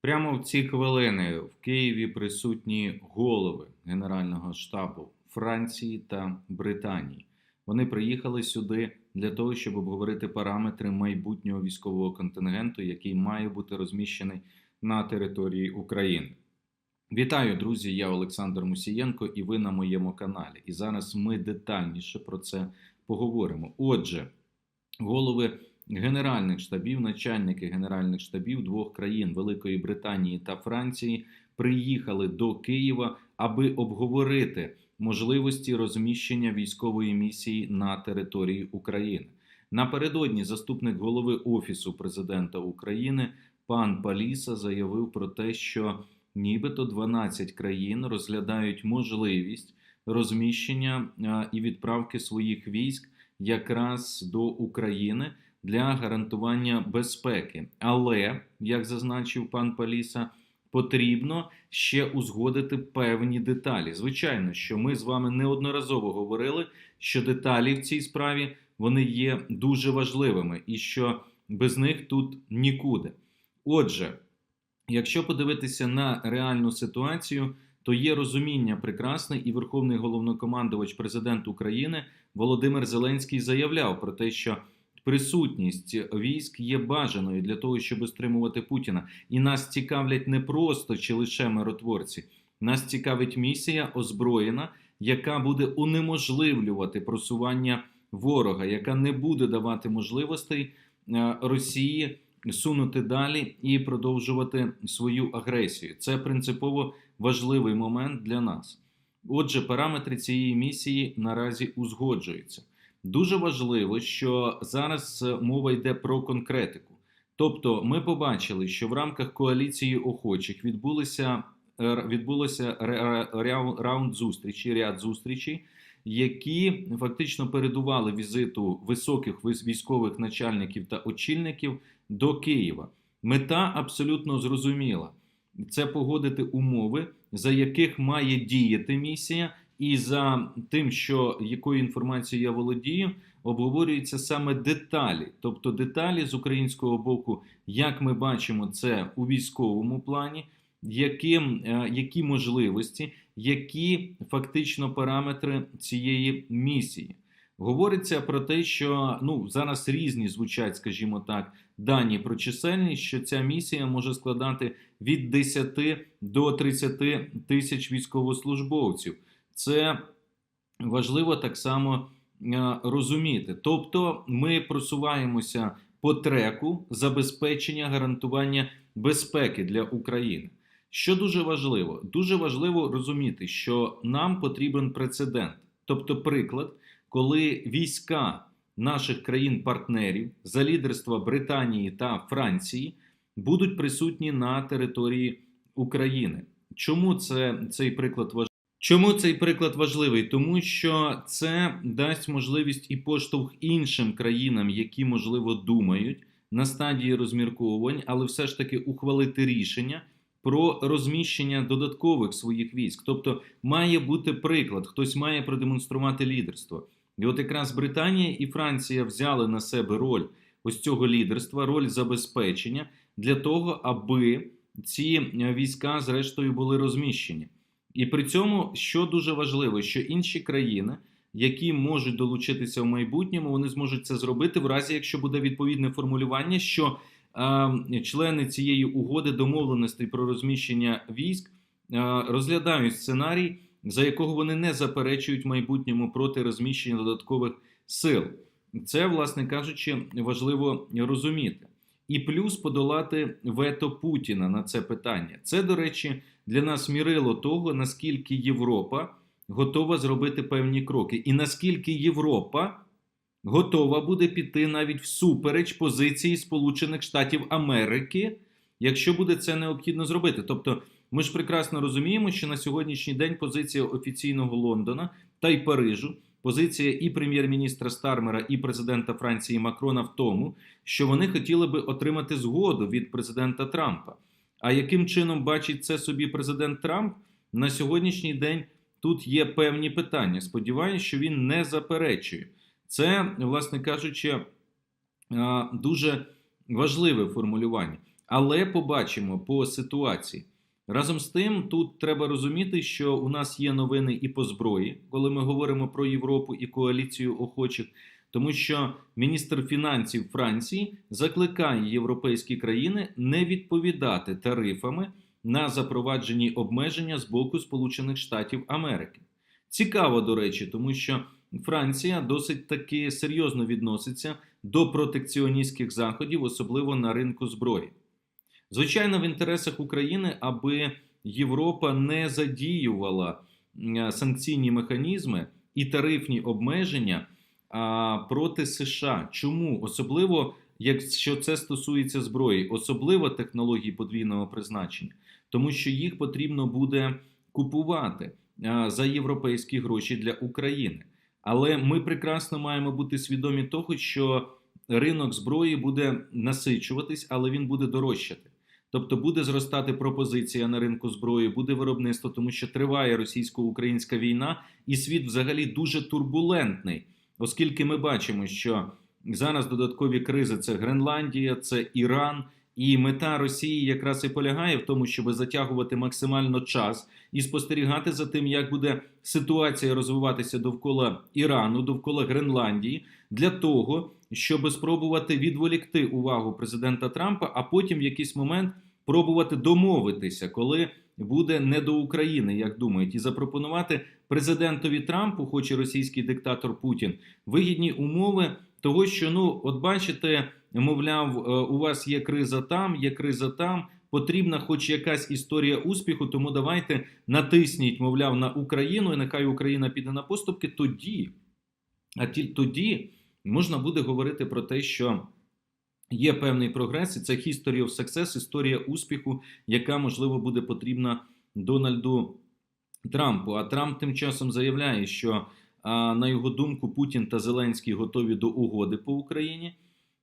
Прямо в ці хвилини в Києві присутні голови Генерального штабу Франції та Британії. Вони приїхали сюди для того, щоб обговорити параметри майбутнього військового контингенту, який має бути розміщений на території України. Вітаю, друзі! Я Олександр Мусієнко, і ви на моєму каналі. І зараз ми детальніше про це поговоримо. Отже, голови генеральних штабів, начальники генеральних штабів двох країн Великої Британії та Франції приїхали до Києва, аби обговорити можливості розміщення військової місії на території України. Напередодні заступник голови Офісу президента України пан Паліса заявив про те, що нібито 12 країн розглядають можливість розміщення і відправки своїх військ якраз до України для гарантування безпеки. Але, як зазначив пан Паліса, потрібно ще узгодити певні деталі. Звичайно, що ми з вами неодноразово говорили, що деталі в цій справі вони є дуже важливими і що без них тут нікуди. Отже, якщо подивитися на реальну ситуацію, то є розуміння прекрасне, і Верховний головнокомандувач президент України Володимир Зеленський заявляв про те, що присутність військ є бажаною для того, щоб стримувати Путіна. І нас цікавлять не просто чи лише миротворці. Нас цікавить місія озброєна, яка буде унеможливлювати просування ворога, яка не буде давати можливостей е, Росії сунути далі і продовжувати свою агресію. Це принципово важливий момент для нас. Отже, параметри цієї місії наразі узгоджуються. Дуже важливо, що зараз мова йде про конкретику. Тобто, ми побачили, що в рамках коаліції охочих відбулося відбулося раунд зустрічі, ряд зустрічей, які фактично передували візиту високих військових начальників та очільників до Києва. Мета абсолютно зрозуміла: це погодити умови, за яких має діяти місія, і за тим, що якою інформацією я володію, обговорюються саме деталі, тобто деталі з українського боку, як ми бачимо це у військовому плані, яким, які можливості, які фактично параметри цієї місії. Говориться про те, що ну зараз різні звучать, скажімо так, дані про чисельність, що ця місія може складати від 10 до 30 тисяч військовослужбовців. Це важливо так само розуміти. Тобто, ми просуваємося по треку забезпечення гарантування безпеки для України. Що дуже важливо, дуже важливо розуміти, що нам потрібен прецедент, тобто приклад, коли війська наших країн-партнерів за лідерства Британії та Франції будуть присутні на території України. Чому це цей приклад важливий? Чому цей приклад важливий? Тому що це дасть можливість і поштовх іншим країнам, які можливо думають на стадії розмірковувань, але все ж таки ухвалити рішення про розміщення додаткових своїх військ. Тобто має бути приклад, хтось має продемонструвати лідерство. І от якраз Британія і Франція взяли на себе роль ось цього лідерства, роль забезпечення для того, аби ці війська, зрештою, були розміщені. І при цьому, що дуже важливо, що інші країни, які можуть долучитися в майбутньому, вони зможуть це зробити в разі, якщо буде відповідне формулювання, що е, члени цієї угоди домовленостей про розміщення військ е, розглядають сценарій за якого вони не заперечують в майбутньому проти розміщення додаткових сил. Це, власне кажучи, важливо розуміти. І плюс подолати вето Путіна на це питання. Це, до речі, для нас мірило того, наскільки Європа готова зробити певні кроки, і наскільки Європа готова буде піти навіть всупереч позиції Сполучених Штатів Америки, якщо буде це необхідно зробити. Тобто. Ми ж прекрасно розуміємо, що на сьогоднішній день позиція офіційного Лондона та й Парижу, позиція і прем'єр-міністра Стармера, і президента Франції Макрона в тому, що вони хотіли би отримати згоду від президента Трампа. А яким чином бачить це собі президент Трамп на сьогоднішній день? Тут є певні питання. Сподіваюся, що він не заперечує. Це, власне кажучи, дуже важливе формулювання. Але побачимо по ситуації. Разом з тим, тут треба розуміти, що у нас є новини і по зброї, коли ми говоримо про Європу і коаліцію охочих, тому що міністр фінансів Франції закликає європейські країни не відповідати тарифами на запроваджені обмеження з боку Сполучених Штатів Америки. Цікаво, до речі, тому що Франція досить таки серйозно відноситься до протекціоністських заходів, особливо на ринку зброї. Звичайно, в інтересах України, аби Європа не задіювала санкційні механізми і тарифні обмеження а, проти США. Чому? Особливо, якщо це стосується зброї, особливо технологій подвійного призначення, тому що їх потрібно буде купувати а, за європейські гроші для України. Але ми прекрасно маємо бути свідомі того, що ринок зброї буде насичуватись, але він буде дорожчати. Тобто буде зростати пропозиція на ринку зброї, буде виробництво, тому що триває російсько-українська війна, і світ взагалі дуже турбулентний, оскільки ми бачимо, що зараз додаткові кризи це Гренландія, це Іран. І мета Росії якраз і полягає в тому, щоб затягувати максимально час і спостерігати за тим, як буде ситуація розвиватися довкола Ірану, довкола Гренландії, для того, щоб спробувати відволікти увагу президента Трампа, а потім в якийсь момент пробувати домовитися, коли буде не до України, як думають, і запропонувати президентові Трампу, хоч і російський диктатор Путін, вигідні умови того, що ну, от бачите, мовляв, е, у вас є криза там, є криза там. Потрібна хоч якась історія успіху, тому давайте натисніть, мовляв, на Україну, і нехай Україна піде на поступки. Тоді, а тільки тоді можна буде говорити про те, що є певний прогрес, і це history of success, історія успіху, яка можливо буде потрібна Дональду Трампу. А Трамп тим часом заявляє, що на його думку Путін та Зеленський готові до угоди по Україні.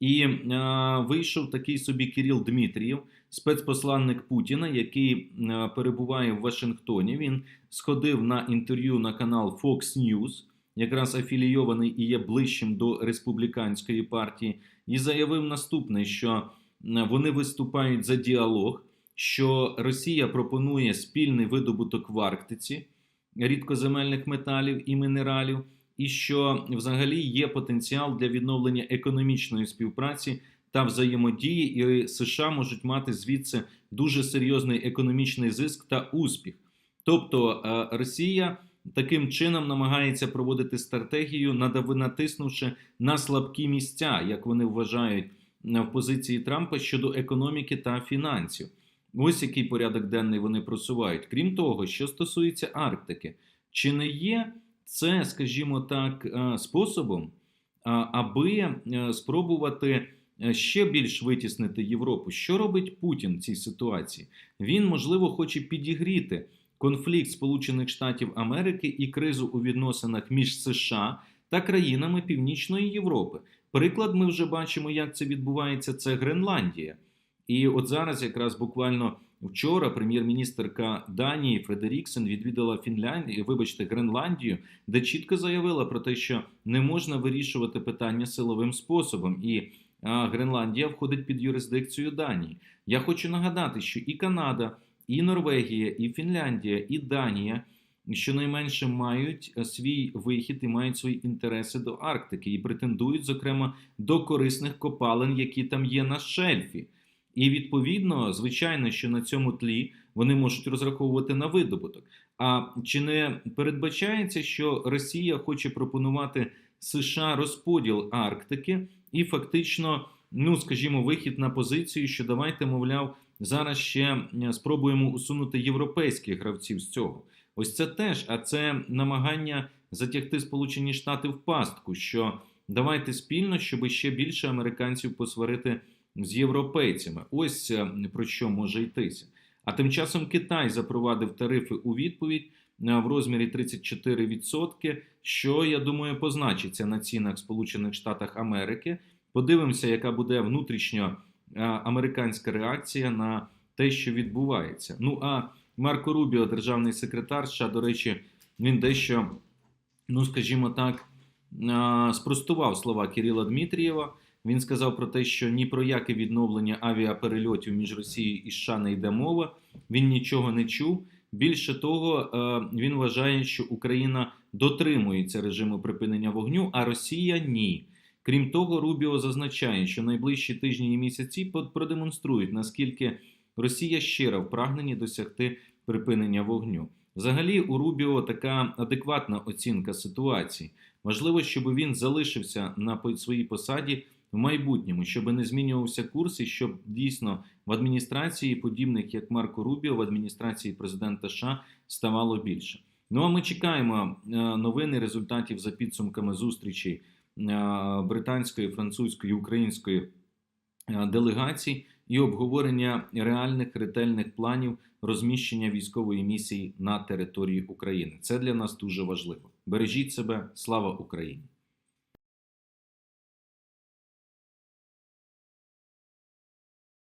І а, вийшов такий собі Кирил Дмитрієв, спецпосланник Путіна, який а, перебуває в Вашингтоні. Він сходив на інтерв'ю на канал Fox News, якраз афілійований і є ближчим до республіканської партії, і заявив наступне: що вони виступають за діалог, що Росія пропонує спільний видобуток в Арктиці рідкоземельних металів і мінералів і що взагалі є потенціал для відновлення економічної співпраці та взаємодії, і США можуть мати звідси дуже серйозний економічний зиск та успіх. Тобто Росія таким чином намагається проводити стратегію, натиснувши на слабкі місця, як вони вважають в позиції Трампа щодо економіки та фінансів. Ось який порядок денний вони просувають. Крім того, що стосується Арктики, чи не є це, скажімо так, способом, аби спробувати ще більш витіснити Європу. Що робить Путін в цій ситуації? Він, можливо, хоче підігріти конфлікт Сполучених Штатів Америки і кризу у відносинах між США та країнами Північної Європи. Приклад, ми вже бачимо, як це відбувається. Це Гренландія. І от зараз, якраз буквально Вчора прем'єр-міністрка Данії Фредеріксен відвідала Фінляндію, вибачте, Гренландію, де чітко заявила про те, що не можна вирішувати питання силовим способом, і Гренландія входить під юрисдикцію Данії. Я хочу нагадати, що і Канада, і Норвегія, і Фінляндія, і Данія щонайменше мають свій вихід і мають свої інтереси до Арктики і претендують, зокрема, до корисних копалин, які там є на шельфі. І відповідно, звичайно, що на цьому тлі вони можуть розраховувати на видобуток. А чи не передбачається, що Росія хоче пропонувати США розподіл Арктики і фактично, ну скажімо, вихід на позицію, що давайте, мовляв, зараз ще спробуємо усунути європейських гравців з цього? Ось це теж, а це намагання затягти Сполучені Штати в пастку, що давайте спільно, щоб ще більше американців посварити з європейцями. Ось е, про що може йтися. А тим часом Китай запровадив тарифи у відповідь е, в розмірі 34%, що я думаю позначиться на цінах Сполучених Штатах Америки. Подивимося, яка буде внутрішньо американська реакція на те, що відбувається. Ну а Марко Рубіо, державний секретар, США, до речі, він дещо, ну скажімо так, спростував слова Кирила Дмитрієва. Він сказав про те, що ні про яке відновлення авіаперельотів між Росією і США не йде мова. Він нічого не чув. Більше того, е, він вважає, що Україна дотримується режиму припинення вогню, а Росія ні. Крім того, Рубіо зазначає, що найближчі тижні і місяці продемонструють, наскільки Росія щира в прагненні досягти припинення вогню. Взагалі, у Рубіо така адекватна оцінка ситуації. Важливо, щоб він залишився на своїй посаді в майбутньому, щоб не змінювався курс і щоб дійсно в адміністрації подібних як Марко Рубіо, в адміністрації президента США ставало більше. Ну а ми чекаємо е, новини результатів за підсумками зустрічі британської, французької, української е, делегацій і обговорення реальних ретельних планів розміщення військової місії на території України. Це для нас дуже важливо. Бережіть себе, слава Україні!